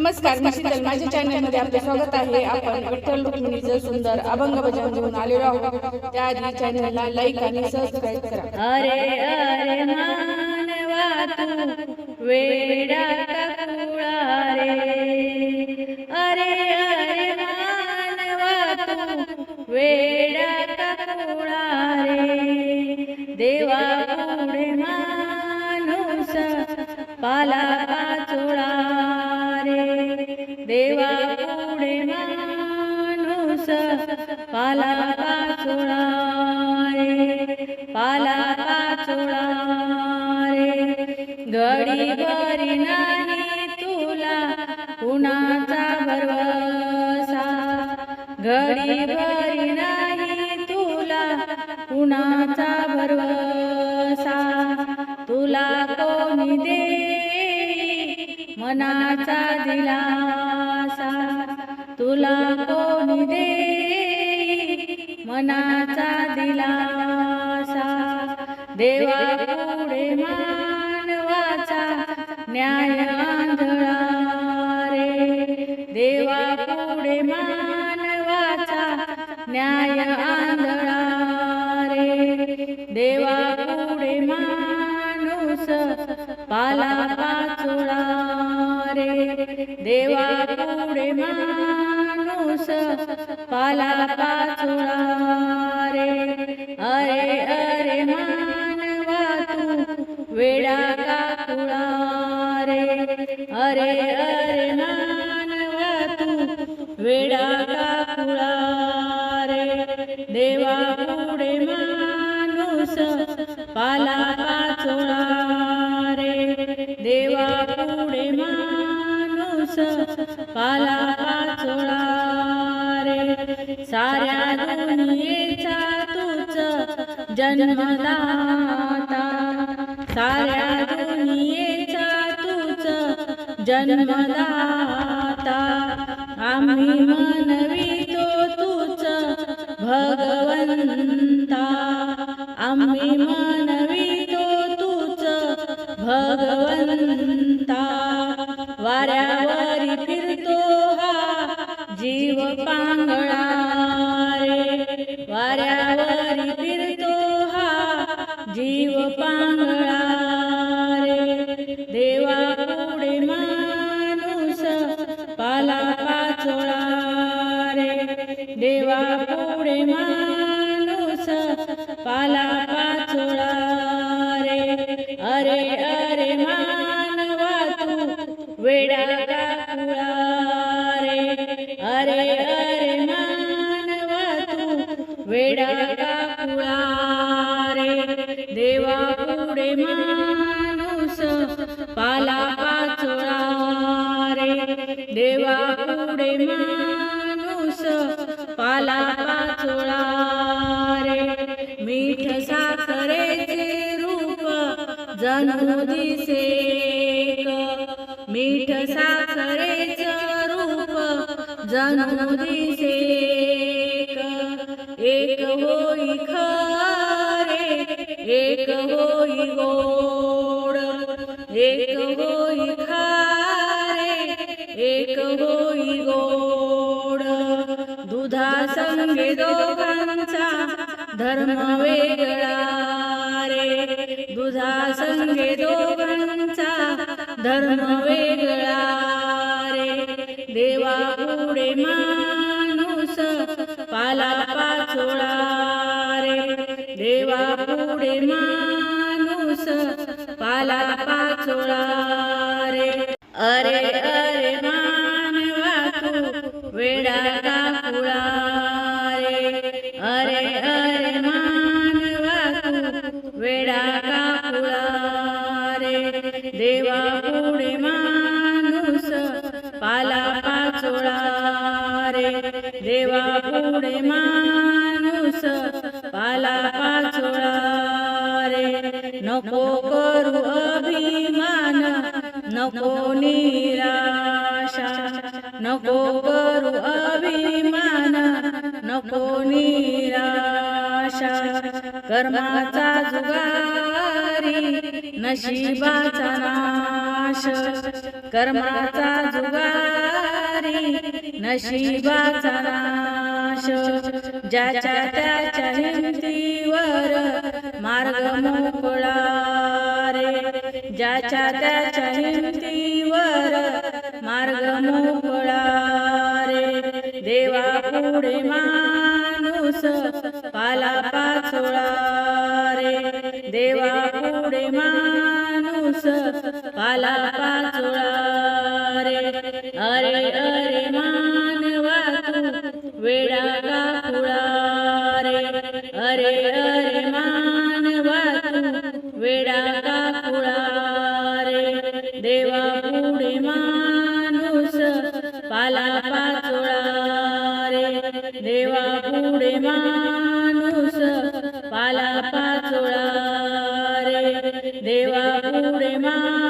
नमस्कार मी शीतल. माझ्या चॅनलमध्ये आपले स्वागत आहे. आपण विठ्ठल रुक्मिणीचं सुंदर अभंग बजावून घेऊन आलेलो आहोत. त्याआधी चॅनलला लाईक आणि सबस्क्राईब करा. अरे अरे मानवा तू वेडा कुळा रे अरे अरे मानवा तू वेडा कुळा रे देवा पुढे माणूस पाला पाला पाचोळा रे पाला पाचोळा रे. गडी बरी नाही तुला कुणाचा भरवसा. घडी बरी नाही तुला कुणाचा भरवसा. तुला कोणी दे मनाचा दिलासा. तुला कोणी देई मनाचा दिलासा. देवा पुढे मानवाचा न्याय आंधळा रे. देवा पुढे मानवाचा न्याय आंधळा रे. देवा पुढे माणूस पाला पाचोळा रे. देवा पुढे माणूस पाला पाच अरे अरे नानवा तू वेडा का कुळा रे. देवा पुढे माणूस पाला पाचोळा रे. देवा पुढे माणूस पाला पाचोळा रे. साऱ्या दुनियेचा तूच जन्मदाता. साऱ्या दुनिये जन्मदाता आम्ही मनवितो तूच भगवंता. आम्ही मनवितो तूच भगवंता. वाऱ्यावरी फिरतो हा जीव पांगळा रे. वाऱ्यावरी फिरतो हा जीव पांगळा अरे अरे मानवा तू वेडा रे? देवा पुढे माणूस पाला पाचोळा रे? देवा पुढे माणूस पाला पाचोळा रे? मीठ साखरेचे रूप जणू दिसे मीठ साखरेचं जणू दिसे एक होई खरे एक होई गोड एक होई खारे एक होई गोड. दुधा संगे दोघांचा धर्म वेगळा रे. दुधा संगे दोघांचा धर्म वेगळा देवा पुढे माणूस पाला पाचोळा रे. देवा पुढे माणूस पाला पाचोळा रे. अरे अरे मानवा तू वेडा का रे. अरे अरे मानवा तू वेडा का रे. देवा देवा पुढे माणूस पाला पाचोळा रे. नको करू अभिमान नको निराशा. नको करू अभिमान नको निराशा. कर्माचा जुगारी नशिबाचा नाश. कर्माचा जुगारी नशिबाचा नाश ज्याच्या त्याच्या हिमतीवर मार्ग मोकळा रे ज्याच्या त्याच्या हिमतीवर मार्ग मोकळा रे देवा पुढे माणूस पाला पाचोळा रे देवा पुढे माणूस पाला पाचोळा अरे अरे मानवा तू वेडा का कुळा रे अरे अरे मानवा तू वेडा का कुळा रे देवा पुढे माणूस पाला पाचोळा रे देवा पुढे माणूस पाला पाचोळा रे देवा पुढे माणूस